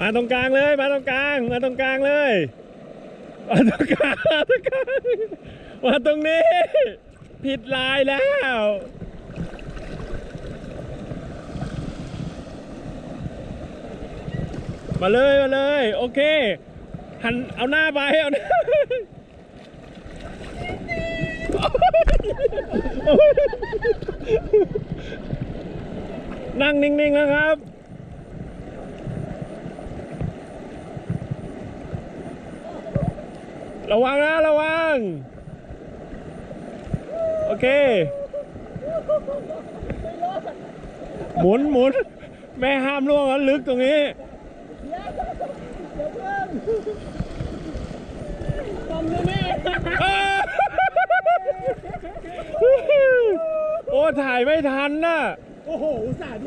มาตรงกลางเลย มาตรงกลาง มาตรงกลางเลย มาตรงกลางมาตรงกลางมาตรงนี้ ผิดลายแล้วมาเลยมาเลย โอเค หันเอาหน้าไปเอาหน้านั่งนิ่งๆนะครับ ระวังนะระวัง โอเค หมุนหมุนแม่ห้ามล่วงนะลึกตรงนี้โอ้ ถ่ายไม่ทันน่ะ โอ้โหอุตส่าห์ดู